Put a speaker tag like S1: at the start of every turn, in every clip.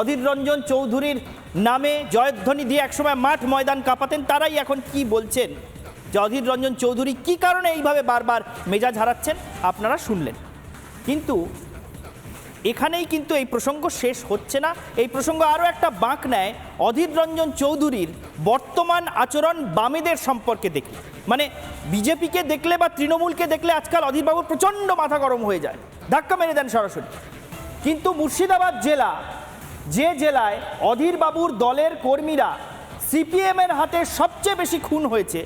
S1: অধীর রঞ্জন চৌধুরীর নামে জয়ধ্বনি দিয়ে একসময় মাঠ ময়দান কাঁপাতেন, তারাই এখন কি বলছেন? যে অধীর রঞ্জন চৌধুরী কি কারণে এইভাবে বারবার মেজাজ হারাচ্ছেন, আপনারা শুনলেন। কিন্তু এখানেই কিন্তু এই প্রসঙ্গ শেষ হচ্ছে না। এই প্রসঙ্গ আরও একটা বাঁক নেয় অধীর রঞ্জন চৌধুরীর বর্তমান আচরণ বামেদের সম্পর্কে দেখি মানে বিজেপিকে দেখলে বা তৃণমূলকে দেখলে আজকাল অধীরবাবুর প্রচণ্ড মাথা গরম হয়ে যায়। ধাক্কা মেরে দেন সরাসরি। কিন্তু মুর্শিদাবাদ জেলা যে জেলায় অধীরবাবুর দলের কর্মীরা সিপিএমের হাতে সবচেয়ে বেশি খুন হয়েছে।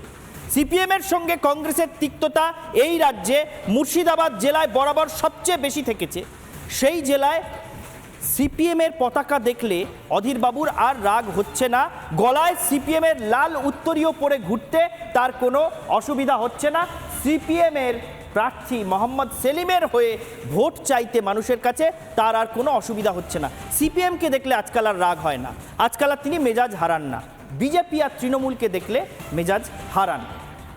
S1: সিপিএমের সঙ্গে কংগ্রেসের তিক্ততা এই রাজ্যে মুর্শিদাবাদ জেলায় বরাবর সবচেয়ে বেশি থেকেছে। সেই জেলায় সিপিএমের পতাকা দেখলে অধীরবাবুর আর রাগ হচ্ছে না। গলায় সিপিএমের লাল উত্তরীয় পরে ঘুরতে তার কোনো অসুবিধা হচ্ছে না। সিপিএমের প্রার্থী মোহাম্মদ সেলিমের হয়ে ভোট চাইতে মানুষের কাছে তার আর কোনো অসুবিধা হচ্ছে না। সিপিএমকে দেখলে আজকাল আর রাগ হয় না। আজকাল আর তিনি মেজাজ হারান না। বিজেপি আর তৃণমূলকে দেখলে মেজাজ হারান।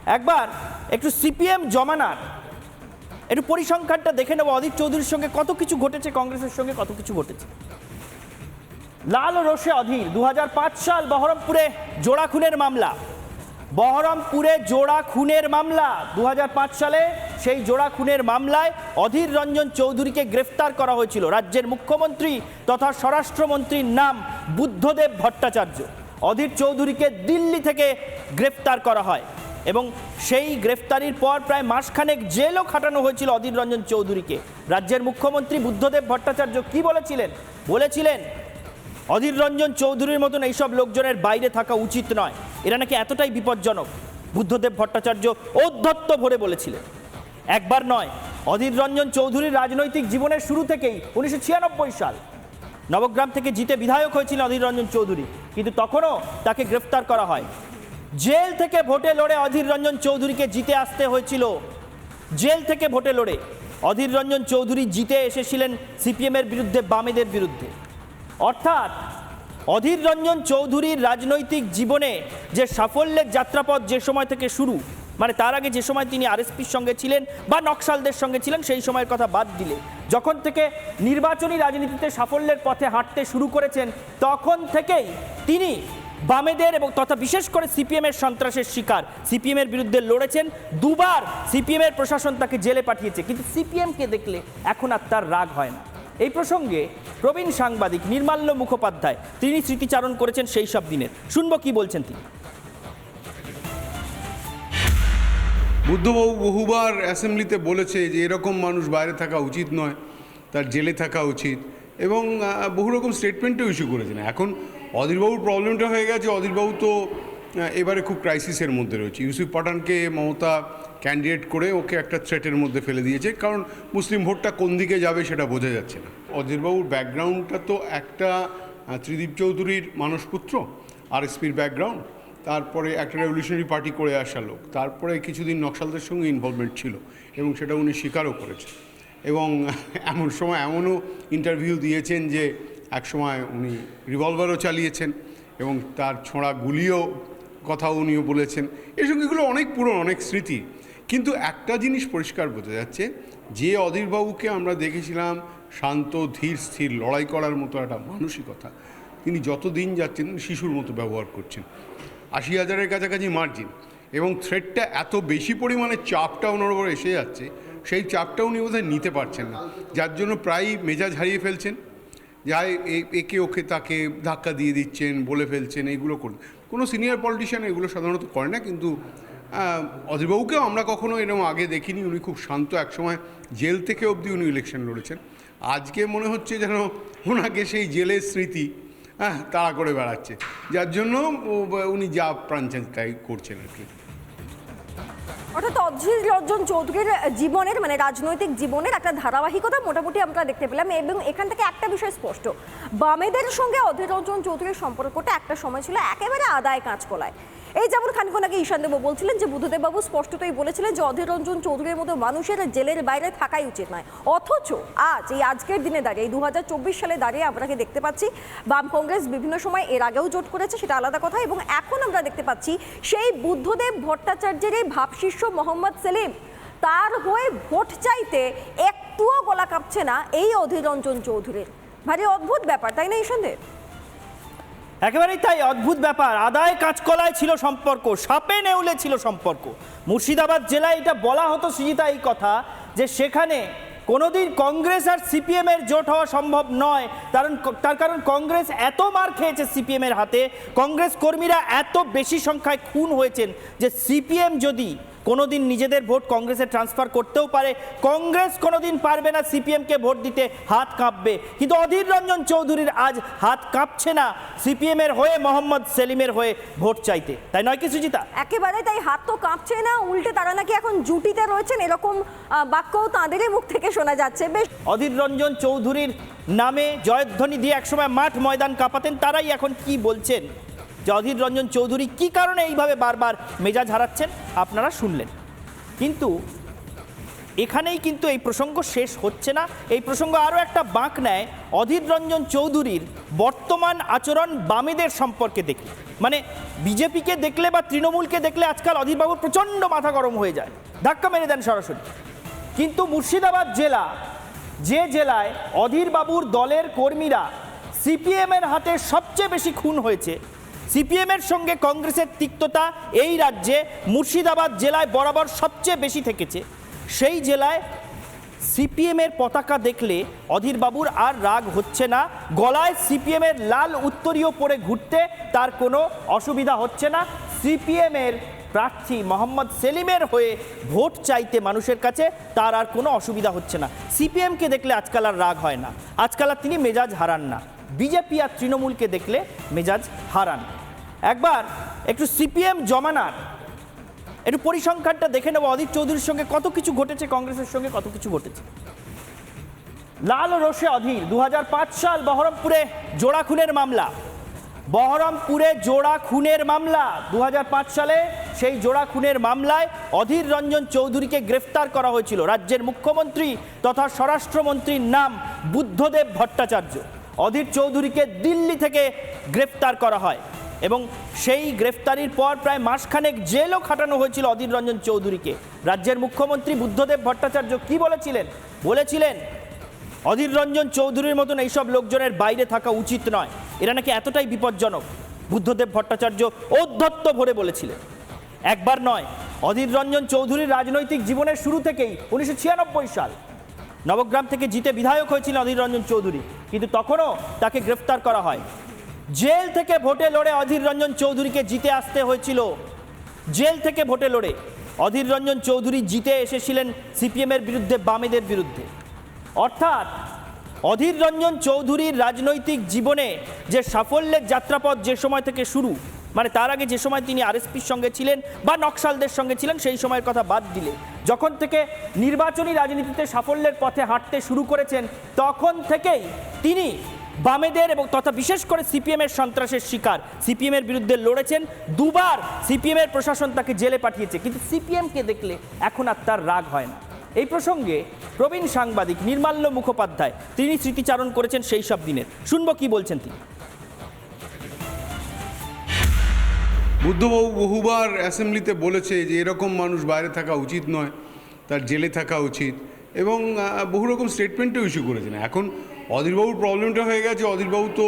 S1: একবার একটু সিপিএম জমানার একটু পরিসংখ্যানটা দেখে নেব। অদিত চৌধুরীর সঙ্গে কত কিছু ঘটেছে? কংগ্রেসের সঙ্গে কত কিছু ঘটেছে? লাল রোষে অধীর। দু সাল বহরমপুরে জোড়া খুনের মামলা। বহরমপুরে জোড়া খুনের মামলা। দু হাজার পাঁচ সালে সেই জোড়া খুনের মামলায় অধীর রঞ্জন চৌধুরীকে গ্রেফতার করা হয়েছিল। রাজ্যের মুখ্যমন্ত্রী তথা স্বরাষ্ট্রমন্ত্রীর নাম বুদ্ধদেব ভট্টাচার্য। অধীর চৌধুরীকে দিল্লি থেকে গ্রেফতার করা হয় এবং সেই গ্রেফতারির পর প্রায় মাসখানেক জেলও খাটানো হয়েছিল অধীর রঞ্জন চৌধুরীকে। রাজ্যের মুখ্যমন্ত্রী বুদ্ধদেব ভট্টাচার্য কি বলেছিলেন? বলেছিলেন অধীর রঞ্জন চৌধুরীর মতন এইসব লোকজনের বাইরে থাকা উচিত নয়। এরা নাকি এতটাই বিপজ্জনক, বুদ্ধদেব ভট্টাচার্য অধ্যত্ত ভরে বলেছিলেন। একবার নয়, অধীর রঞ্জন চৌধুরীর রাজনৈতিক জীবনের শুরু থেকেই উনিশশো ছিয়ানব্বই সাল নবগ্রাম থেকে জিতে বিধায়ক হয়েছিলেন অধীর রঞ্জন চৌধুরী, কিন্তু তখনও তাকে গ্রেফতার করা হয়। জেল থেকে ভোটে লড়ে অধীর রঞ্জন চৌধুরীকে জিতে আসতে হয়েছিল। জেল থেকে ভোটে লড়ে অধীর রঞ্জন চৌধুরী জিতে এসেছিলেন সিপিএমের বিরুদ্ধে, বামেদের বিরুদ্ধে। অর্থাৎ অধীর রঞ্জন চৌধুরীর রাজনৈতিক জীবনে যে সাফল্যের যাত্রাপথ যে সময় থেকে শুরু মানে তার আগে যে সময় তিনি আরএসপির সঙ্গে ছিলেন বা নকশালদের সঙ্গে ছিলেন, সেই সময়ের কথা বাদ দিলে। যখন থেকে নির্বাচনী রাজনীতিতে সাফল্যের পথে হাঁটতে শুরু করেছেন, তখন থেকেই তিনি বামেদের এবং তথা বিশেষ করে সিপিএমের সন্ত্রাসের শিকার। সিপিএমের বিরুদ্ধে লড়েছেন, দুবার সিপিএমের প্রশাসন তাকে জেলে পাঠিয়েছে। কিন্তু সিপিএমকে দেখলে এখন আর তার রাগ হয় না। এই প্রসঙ্গে প্রবীণ সাংবাদিক নির্মাল্য মুখোপাধ্যায়, তিনি স্মৃতিচারণ করেছেন সেই সব দিনের। শুনব কি বলছেন তিনি।
S2: বুদ্ধবাবু বহুবার অ্যাসেম্বলিতে বলেছে যে এরকম মানুষ বাইরে থাকা উচিত নয়, তার জেলে থাকা উচিত এবং বহু রকম স্টেটমেন্টও ইস্যু করেছেন। এখন অধীরবাবুর প্রবলেমটা হয়ে গেছে, অধীরবাবু তো এবারে খুব ক্রাইসিসের মধ্যে রয়েছে। ইউসুফ পাঠানকে মমতা ক্যান্ডিডেট করে ওকে একটা থ্রেটের মধ্যে ফেলে দিয়েছে। কারণ মুসলিম ভোটটা কোন দিকে যাবে সেটা বোঝা যাচ্ছে না। অধীরবাবুর ব্যাকগ্রাউন্ডটা তো একটা ত্রিদীপ চৌধুরীর মানসপুত্র আরএসপির ব্যাকগ্রাউন্ড তারপরে একটা রেভলিউশনারি পার্টি করে আসা লোক। তারপরে কিছুদিন নকশালদের সঙ্গে ইনভলভমেন্ট ছিল এবং সেটা উনি স্বীকারও করেছেন। এবং এমন সময় এমনও ইন্টারভিউ দিয়েছেন যে এক সময় উনি রিভলভারও চালিয়েছেন এবং তার ছোঁড়া গুলিও কথাও উনিও বলেছেন। এসব এগুলো অনেক পুরনো, অনেক স্মৃতি। কিন্তু একটা জিনিস পরিষ্কার বোঝা যাচ্ছে, যে অধীরবাবুকে আমরা দেখেছিলাম শান্ত, ধীর, স্থির, লড়াই করার মতো একটা মানসিকতা। তিনি যত দিন যাচ্ছেন শিশুর মতো ব্যবহার করছেন। আশি হাজারের কাছাকাছি মার্জিন এবং থ্রেডটা এত বেশি পরিমাণে চাপটা ওনার উপর এসে যাচ্ছে, সেই চাপটা উনি বোধহয় নিতে পারছেন না। যার জন্য প্রায়ই মেজাজ হারিয়ে ফেলছেন। যাই একে ওকে তাকে ধাক্কা দিয়ে দিচ্ছেন, বলে ফেলছেন, এইগুলো করুন। কোনো সিনিয়র পলিটিশিয়ান এগুলো সাধারণত করে না, কিন্তু অধীরবাবুকেও আমরা কখনো এরকম আগে দেখিনি। উনি খুব শান্ত একসময় জেল থেকে অবধি উনি ইলেকশন লড়েছেন। আজকে মনে হচ্ছে যেন ওনাকে সেই জেলের স্মৃতি হ্যাঁ তাড়া করে বেড়াচ্ছে। যার জন্য উনি যা প্রাণ তাই করছেন আর কি।
S3: অর্থাৎ অধীর রঞ্জন চৌধুরীর জীবনের মানে রাজনৈতিক জীবনের একটা ধারাবাহিকতা মোটামুটি আমরা দেখতে পেলাম এবং এখান থেকে একটা বিষয় স্পষ্ট। বামেদের সঙ্গে অধীর রঞ্জন চৌধুরীর সম্পর্কটা একটা সময় ছিল একেবারে আদায় কাঁচকলায় এই যেমন খানিক্ষণ আগে ঈশান দেব বলছিলেন যে বুদ্ধদেব বাবু স্পষ্টতই বলেছিলেন যে অধীর রঞ্জন চৌধুরীর মতো মানুষের জেলের বাইরে থাকাই উচিত নয়। অথচ আজ, এই আজকের দিনে দাঁড়িয়ে, এই দুহাজার চব্বিশ সালে দাঁড়িয়ে আমরা কি দেখতে পাচ্ছি? বাম কংগ্রেস বিভিন্ন সময় এর আগেও জোট করেছে, সেটা আলাদা কথা, এবং এখন আমরা দেখতে পাচ্ছি সেই বুদ্ধদেব ভট্টাচার্যের এই ভাবশিষ্য মোহাম্মদ সেলিম, তার হয়ে ভোট চাইতে একটুও গলা কাঁপছে না এই অধীর রঞ্জন চৌধুরীর। ভারী অদ্ভুত ব্যাপার, তাই না সন্দেহ
S1: একেবারেই তাই অদ্ভুত ব্যাপার। আদায় কাঁচকলায় ছিল সম্পর্ক, সাপে নেউলে ছিল সম্পর্ক। মুর্শিদাবাদ জেলায় এটা বলা হতো সৃজিতা এই কথা যে সেখানে কোনোদিন কংগ্রেস আর সিপিএম এর জোট হওয়া সম্ভব নয়। কারণ তার কারণ কংগ্রেস এত মার খেয়েছে সিপিএম এর হাতে, কংগ্রেস কর্মীরা এত বেশি সংখ্যায় খুন হয়েছেন যে সিপিএম যদি কোনোদিন নিজেদের ভোট কংগ্রেসে ট্রান্সফার করতেও পারে। কংগ্রেস কোনোদিন পারবে না সিপিএমকে ভোট দিতে হাত কাঁপবে। কিন্তু অধীর রঞ্জন চৌধুরীর আজ হাত কাঁপছে না সিপিএমের হয়ে মোহাম্মদ সেলিমের হয়ে ভোট চাইতে। তাই নয় কি সুজিতা
S3: একেবারে তাই হাত তো কাঁপছে না উল্টে তারা নাকি এখন জুটিতে রয়েছেন এরকম বাক্যও তাঁদেরই মুখ থেকে শোনা যাচ্ছে। বেশ
S1: অধীর রঞ্জন চৌধুরীর নামে জয়ধ্বনি দিয়ে একসময় মাঠ ময়দান কাঁপাতেন তারাই এখন কি বলছেন? যে অধীর রঞ্জন চৌধুরী কি কারণে এইভাবে বারবার মেজাজ হারাচ্ছেন? আপনারা শুনলেন। কিন্তু এখানেই কিন্তু এই প্রসঙ্গ শেষ হচ্ছে না। এই প্রসঙ্গ আরও একটা বাঁক নেয় অধীর রঞ্জন চৌধুরীর বর্তমান আচরণ বামেদের সম্পর্কে দেখলে। মানে বিজেপিকে দেখলে বা তৃণমূলকে দেখলে আজকাল অধীরবাবুর প্রচণ্ড মাথা গরম হয়ে যায়। ধাক্কা মেরে দেন সরাসরি। কিন্তু মুর্শিদাবাদ জেলা, যে জেলায় অধীরবাবুর দলের কর্মীরা সিপিএমের হাতে সবচেয়ে বেশি খুন হয়েছে সিপিএমের সঙ্গে কংগ্রেসের তিক্ততা এই রাজ্যে মুর্শিদাবাদ জেলায় বরাবর সবচেয়ে বেশি থেকেছে। সেই জেলায় সিপিএমের পতাকা দেখলে অধীরবাবুর আর রাগ হচ্ছে না। গলায় সিপিএমের লাল উত্তরীয় পরে ঘুরতে তার কোনো অসুবিধা হচ্ছে না। সিপিএমের প্রার্থী মোহাম্মদ সেলিমের হয়ে ভোট চাইতে মানুষের কাছে তার আর কোনো অসুবিধা হচ্ছে না। সিপিএমকে দেখলে আজকাল আর রাগ হয় না। আজকাল আর তিনি মেজাজ হারান না। বিজেপি আর তৃণমূলকে দেখলে মেজাজ হারান। একবার একটু সিপিএম জমানার, একটু পরিসংখ্যানটা দেখে নেব। অধীর চৌধুরীর সঙ্গে কত কিছু ঘটেছে, কংগ্রেসের সঙ্গে কত কিছু ঘটেছে? লাল রোষে অধীর দু হাজার পাঁচ সাল বহরমপুরে জোড়া খুনের মামলা। বহরমপুরে জোড়া খুনের মামলা দু হাজার পাঁচ সালে সেই জোড়া খুনের মামলায় অধীর রঞ্জন চৌধুরীকে গ্রেফতার করা হয়েছিল। রাজ্যের মুখ্যমন্ত্রী তথা স্বরাষ্ট্রমন্ত্রীর নাম বুদ্ধদেব ভট্টাচার্য। অধীর চৌধুরীকে দিল্লি থেকে গ্রেফতার করা হয়। এবং সেই গ্রেফতারির পর প্রায় মাসখানেক জেলও খাটানো হয়েছিল অধীর রঞ্জন চৌধুরীকে। রাজ্যের মুখ্যমন্ত্রী বুদ্ধদেব ভট্টাচার্য কি বলেছিলেন? বলেছিলেন, অধীর রঞ্জন চৌধুরীর মতন এইসব লোকজনের বাইরে থাকা উচিত নয়। এরা নাকি এতটাই বিপজ্জনক। বুদ্ধদেব ভট্টাচার্য ঔদ্ধত্য ভরে বলেছিলেন, একবার নয়, অধীর রঞ্জন চৌধুরীর রাজনৈতিক জীবনের শুরু থেকেই উনিশশো ছিয়ানব্বই সাল নবগ্রাম থেকে জিতে বিধায়ক হয়েছিলেন অধীর রঞ্জন চৌধুরী। কিন্তু তখনও তাকে গ্রেফতার করা হয়। জেল থেকে ভোটে লড়ে অধীর রঞ্জন চৌধুরীকে জিতে আসতে হয়েছিল। জেল থেকে ভোটে লড়ে অধীর রঞ্জন চৌধুরী জিতে এসেছিলেন সিপিএমের বিরুদ্ধে, বামেদের বিরুদ্ধে। অর্থাৎ অধীর রঞ্জন চৌধুরীর রাজনৈতিক জীবনে যে সাফল্যের যাত্রাপথ যে সময় থেকে শুরু মানে তার আগে যে সময় তিনি আরএসপির সঙ্গে ছিলেন বা নকশালদের সঙ্গে ছিলেন, সেই সময়ের কথা বাদ দিলে। যখন থেকে নির্বাচনী রাজনীতিতে সাফল্যের পথে হাঁটতে শুরু করেছেন, তখন থেকেই তিনি বামেদের এবং তথা বিশেষ করে সিপিএমের সন্ত্রাসের শিকার। সিপিএমের বিরুদ্ধে লড়েছেন দুবার। সিপিএমের প্রশাসন তাকে জেলে পাঠিয়েছে, কিন্তু সিপিএমকে দেখলে এখন আর তার রাগ হয় না। এই প্রসঙ্গে প্রবীণ সাংবাদিক নির্মাল্য মুখোপাধ্যায়, তিনি স্মৃতিচারণ করেছেন সেই সব দিনের। শুনব কি বলছেন তিনি।
S2: বুদ্ধবাবু বহুবার অ্যাসেম্বলিতে বলেছে যে এরকম মানুষ বাইরে থাকা উচিত নয়, তার জেলে থাকা উচিত। এবং বহু রকম স্টেটমেন্টও ইস্যু করেছেন। এখন অধীরবাবুর প্রবলেমটা হয়ে গেছে। অধীরবাবু তো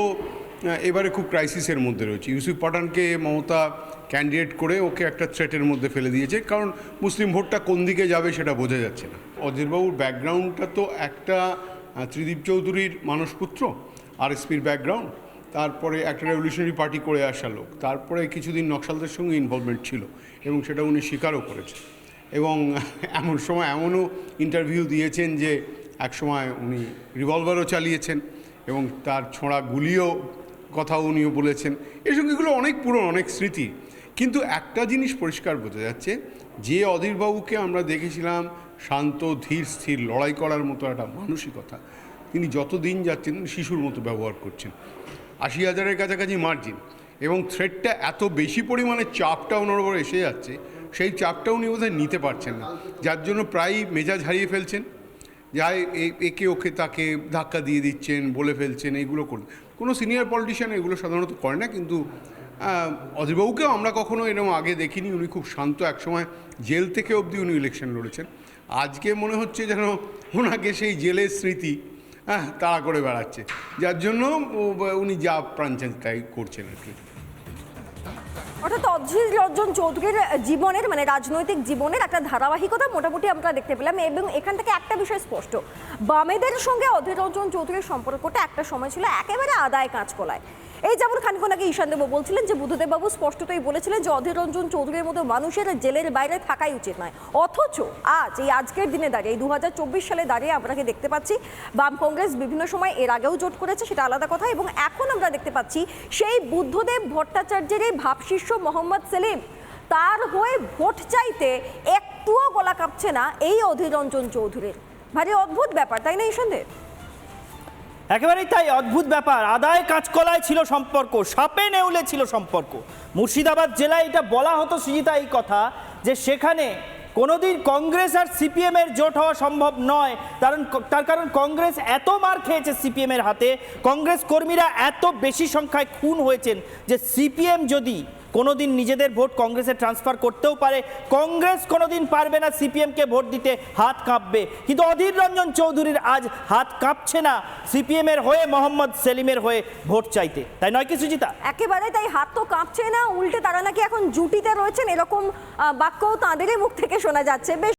S2: এবারে খুব ক্রাইসিসের মধ্যে রয়েছে। ইউসুফ পাঠানকে মমতা ক্যান্ডিডেট করে ওকে একটা থ্রেটের মধ্যে ফেলে দিয়েছে। কারণ মুসলিম ভোটটা কোন দিকে যাবে সেটা বোঝা যাচ্ছে না। অধীরবাবুর ব্যাকগ্রাউন্ডটা তো একটা ত্রিদীপ চৌধুরীর মানসপুত্র আরএসপির ব্যাকগ্রাউন্ড তারপরে একটা রেভলিউশনারি পার্টি করে আসা লোক। তারপরে কিছুদিন নকশালদের সঙ্গে ইনভলভমেন্ট ছিল এবং সেটা উনি স্বীকারও করেছেন। এবং এমন সময় এমনও ইন্টারভিউ দিয়েছেন যে এক সময় উনি রিভলভারও চালিয়েছেন এবং তার ছোঁড়া গুলিও কথা উনিও বলেছেন। এই সঙ্গেগুলো অনেক পুরনো, অনেক স্মৃতি। কিন্তু একটা জিনিস পরিষ্কার বোঝা যাচ্ছে, যে অধীরবাবুকে আমরা দেখেছিলাম শান্ত, ধীর, স্থির, লড়াই করার মতো একটা মানসিকতা, তিনি যত দিন যাচ্ছেন শিশুর মতো ব্যবহার করছেন। আশি হাজারের কাছাকাছি মার্জিন এবং থ্রেডটা এত বেশি পরিমাণে চাপটা ওনার উপর এসে যাচ্ছে, সেই চাপটা উনি বোধহয় নিতে পারছেন না। যার জন্য প্রায়ই মেজাজ হারিয়ে ফেলছেন। যাই একে ওকে তাকে ধাক্কা দিয়ে দিচ্ছেন, বলে ফেলছেন এইগুলো করছেন কোনো সিনিয়র পলিটিশিয়ান এগুলো সাধারণত করে না, কিন্তু অধীরবাবুকেও আমরা কখনো এরকম আগে দেখিনি। উনি খুব শান্ত একসময় জেল থেকে অবধি উনি ইলেকশন লড়েছেন। আজকে মনে হচ্ছে যেন ওনাকে সেই জেলের স্মৃতি হ্যাঁ তাড়া করে বেড়াচ্ছে। যার জন্য উনি যা প্রাঞ্চান তাই করছেন আর কি।
S3: অর্থাৎ অধীর রঞ্জন চৌধুরীর জীবনের মানে রাজনৈতিক জীবনের একটা ধারাবাহিকতা মোটামুটি আমরা দেখতে পেলাম এবং এখান থেকে একটা বিষয় স্পষ্ট। বামেদের সঙ্গে অধীর রঞ্জন চৌধুরীর সম্পর্কটা একটা সময় ছিল একেবারে আদায় কাজ কলায় এই যেমন খানিক্ষণ আগে ঈশানদেবও বলছিলেন যে বুদ্ধদেববাবু স্পষ্টতই বলেছিলেন যে অধীর রঞ্জন চৌধুরীর মতো মানুষের জেলের বাইরে থাকাই উচিত নয়। অথচ আজ এই আজকের দিনে দাঁড়িয়ে, এই দু হাজার চব্বিশ সালে দাঁড়িয়ে আমরা দেখতে পাচ্ছি, বাম কংগ্রেস বিভিন্ন সময় এর আগেও জোট করেছে, সেটা আলাদা কথা, এবং এখন আমরা দেখতে পাচ্ছি সেই বুদ্ধদেব ভট্টাচার্যের এই ভাবশিষ্য মোহাম্মদ সেলিম, তার হয়ে ভোট চাইতে একটুও গলা কাঁপছে না এই অধীর রঞ্জন চৌধুরীর। ভারী অদ্ভুত ব্যাপার, তাই না সন্দেহ
S1: একেবারেই তাই অদ্ভুত ব্যাপার। আদায় কাঁচকলায় ছিল সম্পর্ক, সাপে নেউলে ছিল সম্পর্ক। মুর্শিদাবাদ জেলায় এটা বলা হতো সুজিতা এই কথা যে সেখানে কোনোদিন কংগ্রেস আর সিপিএম এর জোট হওয়া সম্ভব নয়। কারণ তার কারণ কংগ্রেস এত মার খেয়েছে সিপিএম এর হাতে, কংগ্রেস কর্মীরা এত বেশি সংখ্যায় খুন হয়েছেন যে সিপিএম যদি কোনোদিন নিজেদের ভোট কংগ্রেসে ট্রান্সফার করতেও পারে। কংগ্রেস কোনো দিন পারবে না সিপিএমকে ভোট দিতে, হাত কাঁপবে। কিন্তু অধীর রঞ্জন চৌধুরীর আজ হাত কাঁপছে না সিপিএমের হয়ে, মোহাম্মদ সেলিমের হয়ে ভোট চাইতে। তাই নয় কি সুজিতা
S3: একেবারে তাই হাত তো কাঁপছে না, উল্টে তারা নাকি এখন জুটিতে রয়েছেন, এরকম বাক্যও তাঁদেরই মুখ থেকে শোনা যাচ্ছে। বেশ